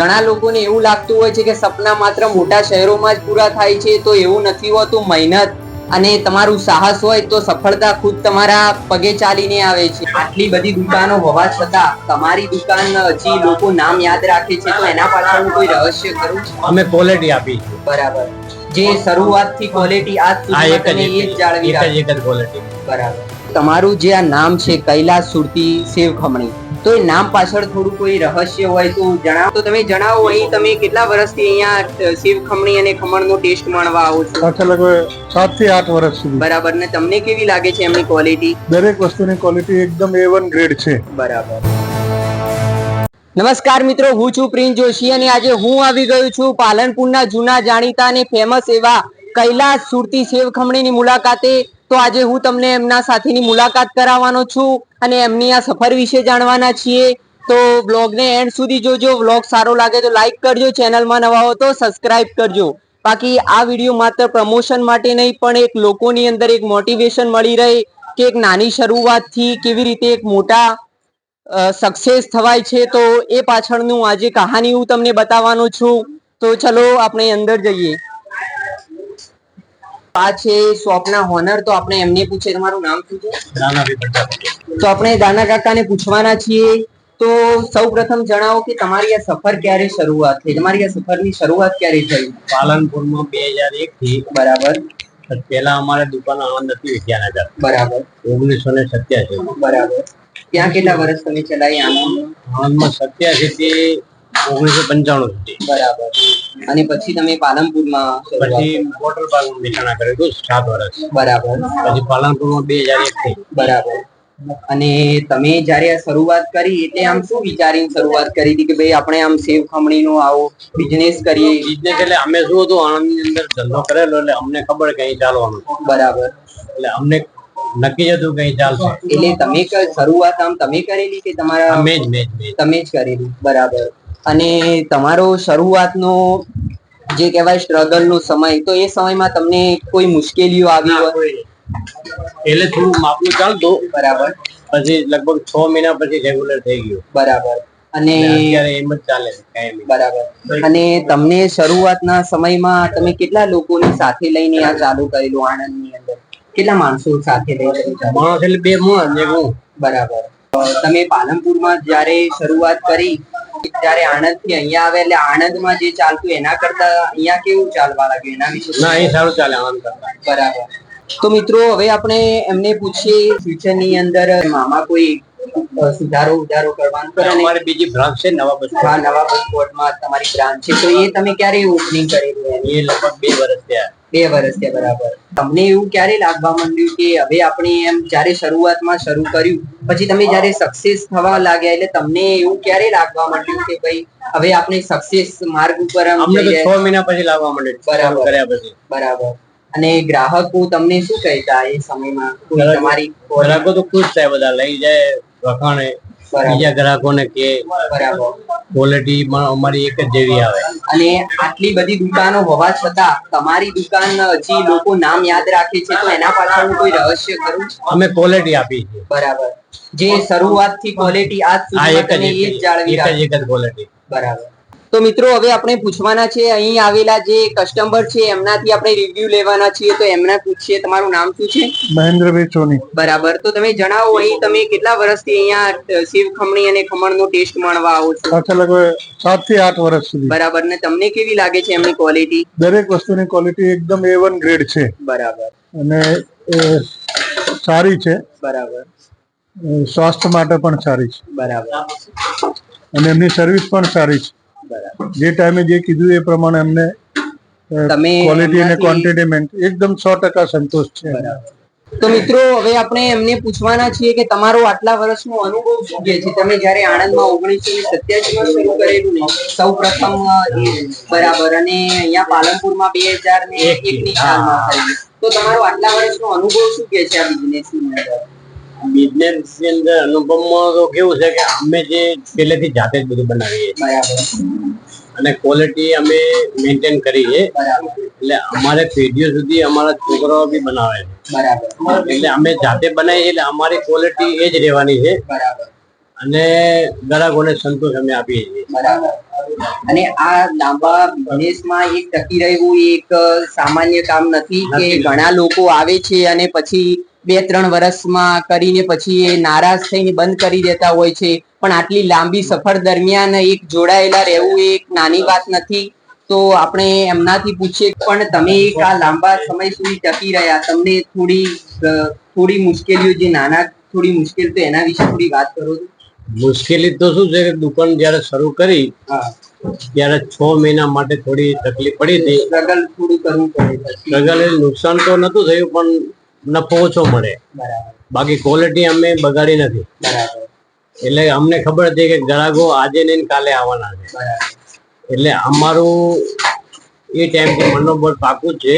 ઘણા લોકોને એવું લાગતું હોય છે કે સપના માત્ર મોટા શહેરોમાં જ પૂરા થાય છે તો એવું નથી હોતું મહેનત અને તમારું સાહસ હોય તો સફળતા ખુદ તમારા પગે ચાલીને આવે છે. આટલી બધી દુકાનો હોવા છતાં તમારી દુકાન હજી લોકો નામ યાદ રાખે છે તો એના પાછળનું કોઈ રહસ્ય ખરું? અમે ક્વોલિટી આપી. બરાબર. જે શરૂઆતથી ક્વોલિટી આજ આ સુધી તમે એ જ જાળવી રાખી. એક જ ક્વોલિટી બરાબર. તમારું જે આ નામ છે કૈલાસ સુરતી સેવ ખમણી તો એ નામ પાછળ થોડું કોઈ રહસ્ય હોય તો જણાવો. તો તમે જણાવો અહીં તમે કેટલા વર્ષથી અહીંયા સેવ ખમણી અને ખમણનો ટેસ્ટ માણવા આવો છો? પાછા લગભગ સાતથી આઠ વર્ષ સુધી. બરાબર ને તમને કેવી લાગે છે એમની ક્વોલિટી દરેક વસ્તુની ક્વોલિટી એકદમ એ વન ગ્રેડ છે. બરાબર. નમસ્કાર મિત્રો હું છું પ્રિન્સ જોશી અને આજે હું આવી ગયો છું પાલનપુરના જૂના જાણીતા અને ફેમસ એવા કૈલાસ સુરતી સેવ ખમણીની મુલાકાતે. તો આજે હું તમને એમના સાથેની મુલાકાત કરાવવાનો છું અને એમની આ સફર વિશે જાણવાના છીએ. તો બ્લોગને એન્ડ સુધી જોજો. બ્લોગ સારો લાગે તો લાઈક કરજો. ચેનલમાં નવા હો તો સબસ્ક્રાઈબ કરજો. બાકી આ વીડિયો માત્ર પ્રમોશન માટે નહીં, પણ એક લોકોની અંદર એક મોટિવેશન મળી રહે કે એક નાની શરૂઆતથી કેવી રીતે એક મોટા સક્સેસ થવાય છે. તો એ પાછળનું આજે કહાની હું તમને બતાવવાનો છું. તો ચલો, આપણે અંદર જઈએ. આ છે શોપના હોનર તો આપણે એમને પૂછે તમારું નામ શું છે. તો આપણે દાના કાકાને પૂછવાના છીએ. તો સૌ પ્રથમ જણાવો કે તમારી આ સફર ક્યારે શરૂઆત થઈ? તમારી આ સફરની શરૂઆત ક્યારે થઈ? પાલનપુરમાં બે હજાર એક થી બરાબર. પહેલા અમારે દુકાન આનંદ હતી વિદ્યાનગર. બરાબર. ઓગણીસો ને સત્યાસી. બરાબર. ત્યાં કેટલા વર્ષ તમે ચલાવી? આનંદ આનંદમાં સત્યાસી થી ઓગણીસો પંચાણું સુધી. બરાબર. અને પછી તમે પાલનપુરમાં પછી વોટર પાર્ક નિશાણા કર્યું હતું સાત વર્ષ બરાબર. પછી પાલનપુરમાં બે હજાર એક થી. બરાબર. અને તમે જ્યારે શરૂઆત કરી એટલે આમ શું વિચારીને શરૂઆત કરી હતી કે ભાઈ આપણે આમ સેવ ખમણીનો આવો બિઝનેસ કરીએ? બિઝનેસ એટલે અમે શું હતું આણંદની અંદર ધંધો કરેલો એટલે અમને ખબર કે અહીં ચાલવાનું બરાબર. એટલે અમને નક્કી જ હતું કે ચાલશે. એટલે તમે શરૂઆત આમ તમે કરેલી કે તમારા. તમે જ કરેલી? બરાબર. અને તમારો શરૂઆતનો જે કહેવાય સ્ટ્રગલ નો સમય તો એ સમયમાં તમને કોઈ મુશ્કેલીઓ આવી હોય? એટલે થોડું માપનું ચાલતું બરાબર. પછી લગભગ છ મહિના પછી રેગ્યુલર થઈ ગયું. બરાબર. અને એમ જ ચાલે બરાબર. અને તમને શરૂઆતના સમયમાં તમે કેટલા લોકોને સાથે લઈને આ ચાલુ કરેલું આણંદની અંદર? કેટલા માણસો સાથે લઈને માણસ એટલે બે માણસ બરાબર. તમે તમે પાલનપુરમાં જ્યારે શરૂઆત કરી ત્યારે આણંદથી અહીંયા આવે એટલે આણંદમાં જે ચાલતું એના કરતા અહીંયા કેવું ચાલવા લાગ્યું? એના વિશે ના અહીં સારું ચાલે આણંદ કરતા. બરાબર. તો મિત્રો હવે આપણે એમને પૂછીએ ફ્યુચરની અંદર મામા કોઈ સુધારો ઉધારો કરવાનો કરે અમારે બીજી બ્રાન્ચ છે નવા બસ હા નવા પાસપોર્ટમાં તમારી બ્રાન્ચ છે. તો એ તમે ક્યારે ઓપનિંગ કરેલું? એ લગભગ બે વર્ષ થયા. બે વર્ષ થયા બરાબર. તમને એવું ક્યારે લાગવા માંડ્યું કે હવે આપણે એમ જ્યારે શરૂઆતમાં શરૂ કર્યું પછી તમે જ્યારે સક્સેસ થવા લાગ્યા એટલે તમને એવું ક્યારે લાગવા માંડ્યું કે ભાઈ હવે આપણે સક્સેસ માર્ગ ઉપર અમને તો છ મહિના પછી લાવવા માંડ્યું. બરાબર. કર્યા પછી. બરાબર. અને ગ્રાહકો તમને શું કહેતા એ સમયમાં? તમારી ગ્રાહકો તો ખુશ થાય બધા લઈ જાય વખાણે. બીજા ગ્રાહકોને કે ક્વોલિટી અમારી એક જ જેવી આવે. અને આટલી બધી દુકાનો હોવા છતાં તમારી દુકાન હજી લોકો નામ યાદ રાખે છે તો એના પાછળનું કોઈ રહસ્ય ખરું અમે ક્વોલિટી આપી છે બરાબર. જે શરૂઆતથી ક્વોલિટી આજ સુધી એક જ જાળવી એક જ ક્વોલિટી બરાબર. તો મિત્રો હવે આપણે પૂછવાના છે અહીં આવેલા જે કસ્ટમર છે એમનાથી આપણે રિવ્યુ લેવાના છીએ. તો એમના પૂછીએ તમારું નામ શું છે? મહેન્દ્રભાઈ સોની. બરાબર. તો તમે જણાવો અહીં તમે કેટલા વર્ષથી અહીંયા શિવ ખમણી અને ખમણનો ટેસ્ટ માણવા આવો છો? સાતથી આઠ વર્ષ સુધી. બરાબર. ને તમને કેવી લાગે છે એમની ક્વોલિટી દરેક વસ્તુની ક્વોલિટી એકદમ એ વન ગ્રેડ છે. બરાબર. અને સારી છે. બરાબર. સ્વાસ્થ્ય માટે પણ સારી છે. બરાબર. અને એમની સર્વિસ પણ સારી છે. જે ટાઈમે જે કીધું એ પ્રમાણે અમને ક્વોલિટી અને ક્વોન્ટિટી એકદમ સો ટકા સંતોષ છે. તો મિત્રો હવે આપણે એમને પૂછવાના છીએ કે તમારો આટલા વર્ષનો અનુભવ શું કે છે? તમે જ્યારે આણંદમાં ઓગણીસો ને સત્યાસી માં શરૂ કરેલું ને સૌ પ્રથમ બરાબર અને અહીંયા પાલનપુરમાં બે હજાર ને એક એક ની સાલમાં તો તમારો આટલા વર્ષનો અનુભવ શું કે છે આ બિઝનેસની? અંદર બિઝનેસની અંદર અનુભવમાં તો કેવું છે કે અમે જે પહેલેથી જાતે જ બધું બનાવીએ અને ક્વોલિટી અમે મેન્ટેન કરીએ. બરાબર એટલે અમારે પેઢીઓ સુધી અમારા છોકરાઓ બી બનાવે છે. એટલે અમે જાતે બનાવીએ એટલે અમારી ક્વોલિટી એ જ રહેવાની છે. બરાબર. અને ગ્રાહકોને સંતોષ અમે આપીએ છીએ. બરાબર. અને આ લાંબા બિઝનેસમાં એક ટકી રહેવું એક સામાન્ય કામ નથી કે ઘણા લોકો આવે છે અને પછી બે ત્રણ વર્ષમાં કરીને પછી એ નારાજ થઈને બંધ કરી દેતા હોય છે. પણ આટલી લાંબી સફર દરમિયાન એક જોડાયેલા રહેવું એક નાની વાત નથી. તો આપણે એમનાથી પૂછીએ પણ તમે એક આ લાંબા સમય સુધી ટકી રહ્યા. તમને થોડી થોડી મુશ્કેલીઓ જે નાના થોડી મુશ્કેલ તો એના વિશે થોડી વાત કરો તો. મુશ્કેલી તો શું છે કે દુકાન જ્યારે શરૂ કરી ત્યારે છ મહિના માટે થોડી તકલીફ પડી હતી. સ્ટ્રગલ થોડી કરવું પડે સ્ટ્રગલ નુકસાન તો નતું થયું પણ નફો ઓછો મળે. બાકી ક્વોલિટી અમે બગાડી નથી. એટલે અમને ખબર હતી કે ગ્રાહકો આજે નહીં કાલે આવવાના છે. એટલે અમારું એ ટાઈમથી મનોબળ પાકું જ છે.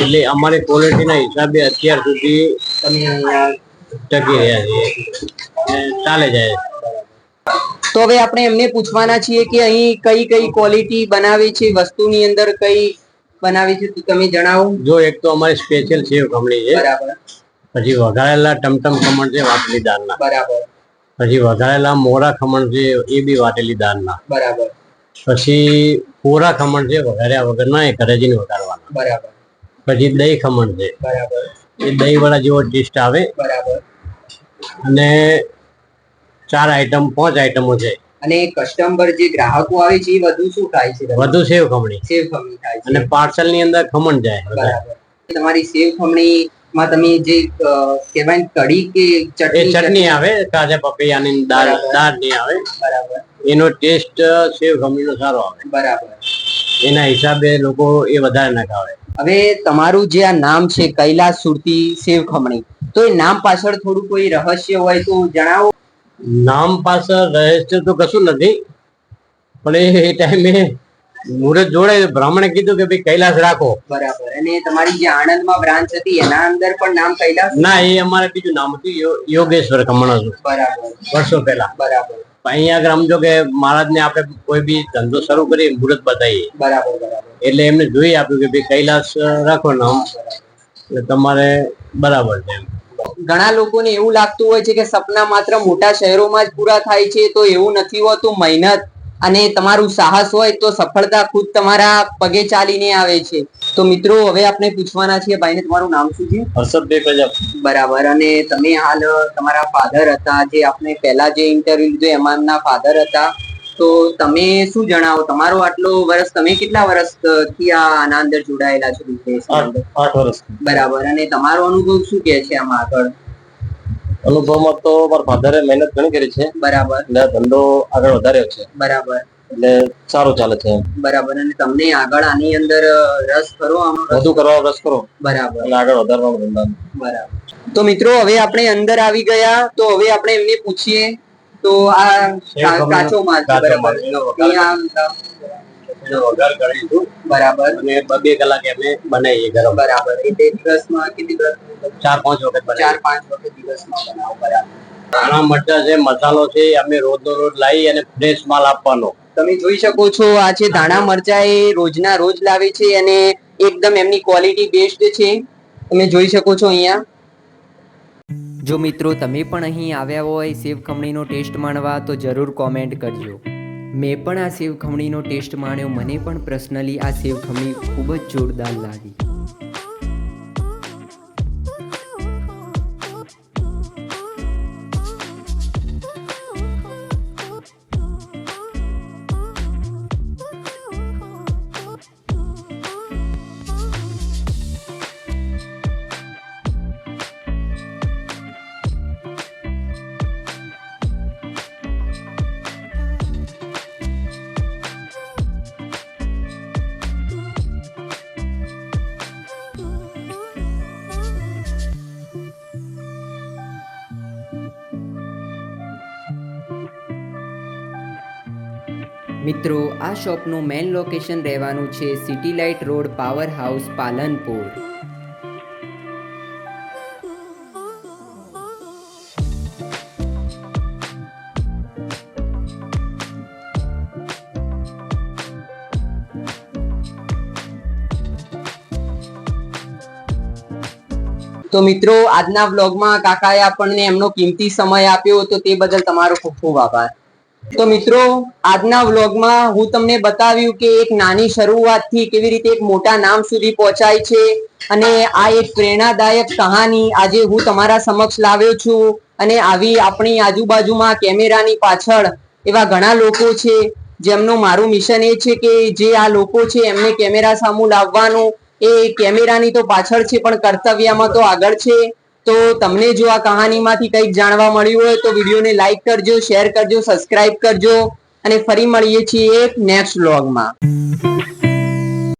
એટલે અમારી ક્વોલિટીના હિસાબે અત્યાર સુધી ટકી રહ્યા છીએ. ચાલે જાય તો હવે આપણે એમને પૂછવાના છીએ કે અહીં કઈ કઈ ક્વોલિટી બનાવે છે વસ્તુની અંદર કઈ બનાવે છે તો તમે જણાવો. જો એક તો અમારી સ્પેશિયલ સેવ ખમણી છે. બરાબર. પછી વઘારેલા ટમટમ ખમણ છે વાટેલી દાળના. બરાબર. પછી વઘારેલા મોરા ખમણ છે એ બી વાટેલી દાળના. બરાબર. પછી કોરા ખમણ છે વઘાર્યા વગરના એ કરેજીને વઘારવાના. બરાબર. પછી દહીં ખમણ છે. બરાબર. એ દહીં વાળા જેવો ટેસ્ટ આવે. બરાબર. અને ચાર આઈટમ પાંચ આઈટમો છે. અને કસ્ટમર જે ગ્રાહકો આવે છે એ વધુ શું ખાય છે વધુ સેવ ખમણી. સેવ ખમણી ખાય છે. અને પાર્સલની અંદર ખમણ જાય બરાબર. તમારી સેવ ખમણી માં તમે જે કહેવાય કઢી કે ચટણી ચટણી આવે કાજા પપૈયાની દાળ દાળની આવે. બરાબર. એનો ટેસ્ટ સેવ ખમણીનો સારો આવે. બરાબર. એના હિસાબે લોકો એ વધારે ના ખાવે. હવે તમારું જે આ નામ છે કૈલાસ સુરતી સેવ ખમણી તો એ નામ પાછળ થોડું કોઈ રહસ્ય હોય તો જણાવો. નામ પાછળ રહસ્ય તો કશું નથી. પણ એ ટાઈમે મુહૂર્ત જોડે બ્રાહ્મણે કીધું કે ભાઈ કૈલાસ રાખો. બરાબર. અને તમારી જે આણંદમાં બ્રાન્ચ હતી એના અંદર પણ નામ કૈલાસ? ના એ અમારે બીજું નામ હતું યોગેશ્વર ખમણ હતું બરાબર. વર્ષો પહેલા. બરાબર. અહીંયા આગળ સમજો કે મહારાજને આપણે કોઈ બી ધંધો શરૂ કરીએ મુહૂર્ત બતાવીએ. બરાબર બરાબર. એટલે એમને જોઈ આપ્યું કે ભાઈ કૈલાસ રાખો નામ. એટલે તમારે બરાબર છે એમ. ઘણા લોકોને એવું લાગતું હોય છે કે સપના માત્ર મોટા શહેરોમાં જ પૂરા થાય છે તો એવું નથી હોતું. મહેનત અને તમારું સાહસ હોય તો સફળતા ખુદ તમારા પગે ચાલીને આવે છે. તો મિત્રો હવે આપણે પૂછવાના છીએ ભાઈને તમારું નામ શું છે? હર્ષદભાઈ પ્રજાપ બરાબર અને તમે હાલ તમારા ફાધર હતા જે આપણે પહેલા જે ઇન્ટરવ્યુ લીધું એમાં ફાધર હતા. તો તમે શું જણાવો? તમારો આટલો વર્ષ તમે કેટલા વર્ષથી આ આના અંદર જોડાયેલા છો આઠ વર્ષ બરાબર. અને તમારો અનુભવ શું કે છે આમાં આગળ? અનુભવમાં તો મારા ફાધરે મહેનત ઘણી કરી છે. બરાબર. એટલે ધંધો આગળ વધાર્યો છે. બરાબર. એટલે સારું ચાલે છે બરાબર. અને તમને આગળ આની અંદર રસ કરો આમ? વધુ કરવા રસ કરો બરાબર. અને આગળ વધારવાનો ધંધા. બરાબર. તો મિત્રો હવે આપણે અંદર આવી ગયા. તો હવે આપણે એમને પૂછીએ તો આ કાચો માલ છે બરાબર. વઘાર બરાબર. અને બે કલાક અમે બનાવીએ ગરમ બરાબર. એટલે દિવસમાં કેટલી વખત ચાર પાંચ વખત ચાર પાંચ વખત દિવસમાં બનાવો બરાબર. ધાણા મરચા છે મસાલો છે અમે રોજ નો રોજ લાવી અને ફ્રેશ માલ આપવાનો. તમે જોઈ શકો છો આ છે ધાણા મરચા એ રોજના રોજ લાવે છે અને એકદમ એમની ક્વોલિટી બેસ્ટ છે. તમે જોઈ શકો છો અહીંયા. જો મિત્રો તમે પણ અહીં આવ્યા હોય સેવ ખમણીનો ટેસ્ટ માણવા, તો જરૂર કોમેન્ટ કરજો. મેં પણ આ સેવ ખમણીનો ટેસ્ટ માણ્યો, મને પણ પર્સનલી આ સેવ ખમણી ખૂબ જ જોરદાર લાગી. મિત્રો, આ શોપનું મેઇન લોકેશન રહેવાનું છે city light road power house Palanpur. તો મિત્રો, આજના વ્લોગમાં કાકાએ આપણને એમનો કિંમતી સમય આપ્યો, તો તે બદલ તમારો ખૂબ ખૂબ આભાર. તો મિત્રો, આજના વ્લોગમાં હું તમને બતાવ્યું કે એક નાની શરૂઆતથી કેવી રીતે એક મોટા નામ સુધી પહોંચાય છે અને આ એક પ્રેરણાદાયક કહાની આજે હું તમારા સમક્ષ લાવ્યો છું અને આવી આપણી આજુબાજુમાં કેમેરાની પાછળ એવા ઘણા લોકો છે, જેમનું મારું મિશન એ છે કે જે આ લોકો છે એમને કેમેરા સામું લાવવાનું. એ કેમેરાની તો પાછળ છે પણ કર્તવ્યમાં તો આગળ છે. તો તમને જો આ કહાનીમાંથી કંઈક જાણવા મળ્યું હોય તો વિડીયોને લાઈક કરજો શેર કરજો સબસ્ક્રાઇબ કરજો અને ફરી મળીએ છીએ એક નેક્સ્ટ વ્લોગમાં